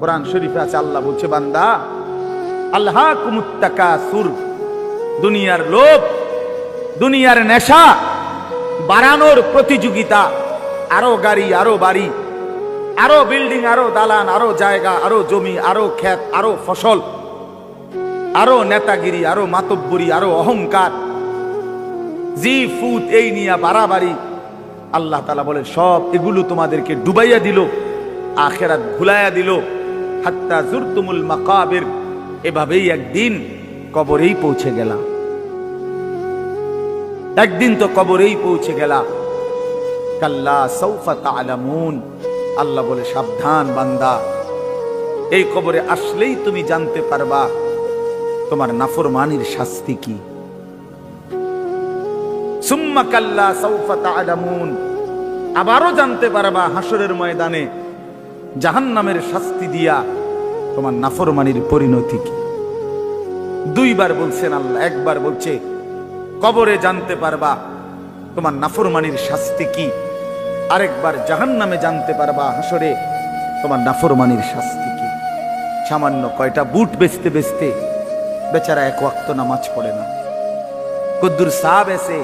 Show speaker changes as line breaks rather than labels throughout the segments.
কোরআন শরীফে আছে, আল্লাহ বলছে, বান্দা আল্লাহ কুমুত্তাকা সুর দুনিয়ার লোভ, দুনিয়ার নেশা, বাড়ানোর প্রতিযোগিতা, আরও গাড়ি, আরও বাড়ি, আরও বিল্ডিং, আরও দালান, আরও জায়গা, আরও জমি, আরও ক্ষেত, আরও ফসল, আরও নেতাগিরি, আরও মাতব্বরি, আরও অহংকার, জি ফুট এই নিয়ে বাড়াবাড়ি, আল্লাহ তালা বলে সব এগুলো তোমাদেরকে ডুবাইয়া দিল, আখেরাত ভুলাইয়া দিল। হাত্তা জুরতুমুল মাকাবের। এভাবেই একদিন কবরেই পৌঁছে গেলাম। একদিন তো কবরেই পৌঁছে গেলা কাল্লা সৌফা তালামুন আল্লাহ বলে, সাবধান বান্দা। এই কবরে আসলেই তুমি জানতে পারবা তোমার নাফরমানির শাস্তি কি। সুম্মা কাল্লা সৌফা তালামুন আবারও জানতে পারবা হাসরের ময়দানে জাহান্নামের শাস্তি দিয়া তোমার নাফরমানির পরিণতি কি? দুইবার বলছেন আল্লাহ, একবার বলছে, কবরে জানতে পারবা তোমার নাফরমানির শাস্তি কি? আরেকবার জাহান্নামে জানতে পারবা হাসরে তোমার নাফরমানির শাস্তি কি? সামান্য কয়টা বুট বেচতে বেচতে বেচারা এক ওয়াক্ত নামাজ পড়ে না। কদ্দুর সা বেসে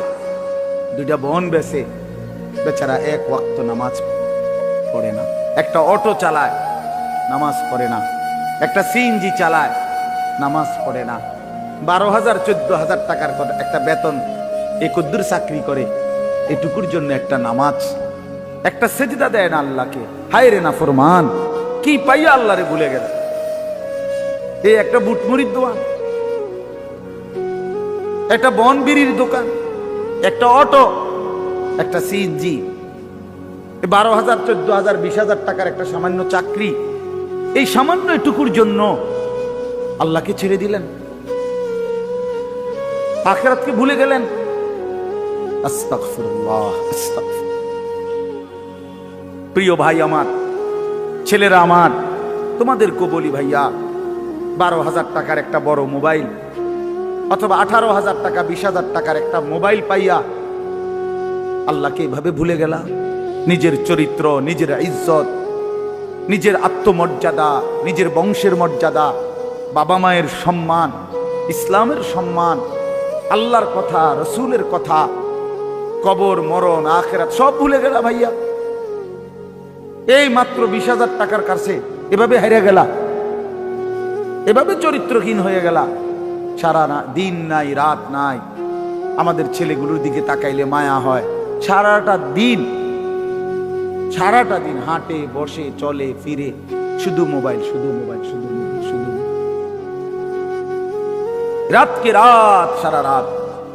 দুইটা বন বেসে বেচারা এক ওয়াক্ত নামাজ পড়ে না। একটা অটো চালায়, নামাজ পড়ে না। একটা সিএনজি চালায়, নামাজ পড়ে না। বারো হাজার, চোদ্দ হাজার টাকার একটা বেতন এই কদ্দুর চাকরি করে, এটুকুর জন্য একটা নামাজ। একটা সেজদা দেয় না আল্লাহকে। হায় রে না ফরমান কি পাইয়া আল্লাহরে ভুলে গেল এই একটা বুটমুড়ির দোকান, একটা বন বিড়ির দোকান, একটা অটো, একটা সিএনজি বারো হাজার চোদ্দ হাজার বিশ হাজার টাকার একটা সামান্য চাকরি। এই সামান্য এটুকুর জন্য আল্লাহকে ছেড়ে দিলেন। আখেরাতকে ভুলে গেলেন। প্রিয় ভাই আমার, ছেলেরা আমার তোমাদেরকে বলি ভাইয়া বারো হাজার টাকার একটা বড় মোবাইল অথবা আঠারো হাজার টাকা বিশ হাজার টাকার একটা মোবাইল পাইয়া আল্লাহকে এভাবে ভুলে গেলা নিজের চরিত্র, নিজের ইজ্জত, নিজের আত্মমর্যাদা, নিজের বংশের মর্যাদা, বাবা মায়ের সম্মান, ইসলামের সম্মান, আল্লাহর কথা, রসুলের কথা, কবর, মরণ, আখেরাত, সব ভুলে গেলা ভাইয়া। এই মাত্র বিশ হাজার টাকার কাছে এভাবে হেরে গেলা। এভাবে চরিত্রহীন হয়ে গেলা। সারা না দিন নাই, রাত নাই। আমাদের ছেলেগুলোর দিকে তাকাইলে মায়া হয়। সারাটা দিন সারাটা দিন হাঁটে, বসে, চলে, ফিরে। শুধু মোবাইল শুধু মোবাইল শুধু মোবাইল, শুধু রাতকে রাত, সারা রাত।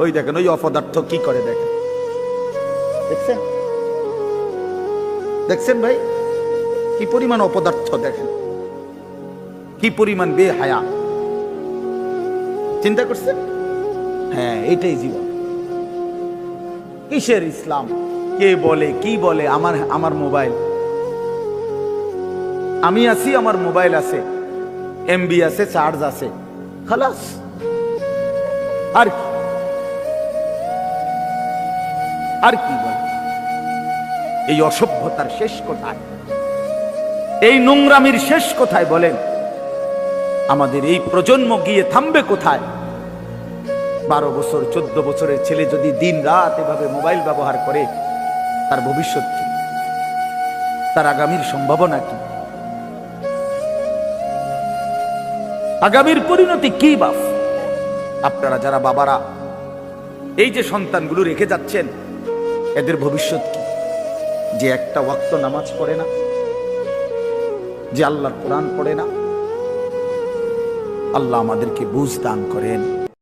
ওই দেখেন, ওই অপদার্থ কি করে দেখেন? দেখছেন? দেখছেন ভাই? কি পরিমাণ অপদার্থ দেখেন? কি পরিমাণ বেহায়া? চিন্তা করছেন? হ্যাঁ এটাই জীবন। কিসের ইসলাম? কে বলে, কি বলে আমার আমার মোবাইল? আমি আছি, আমার মোবাইল আছে। এমবি আছে, চার্জ আছে। খালাস। আর কি? আর কি বলে? এই অসভ্যতার শেষ কোথায়? এই নোংরামির শেষ কোথায় বলেন? আমাদের এই প্রজন্ম গিয়ে থামবে কোথায়? বারো বছর, চোদ্দ বছরের ছেলে যদি দিন রাত এভাবে মোবাইল ব্যবহার করে তার ভবিষ্যৎ কি? তার আগামীর সম্ভাবনা কি? আগামীর পরিণতি কি বাপ? আপনারা যারা বাবারা, এই যে সন্তানগুলো রেখে যাচ্ছেন, এদের ভবিষ্যৎ কি? যে একটা ওয়াক্ত নামাজ পড়ে না, যে আল্লাহর কোরআন পড়ে না, আল্লাহ আমাদেরকে বুঝ দান করেন।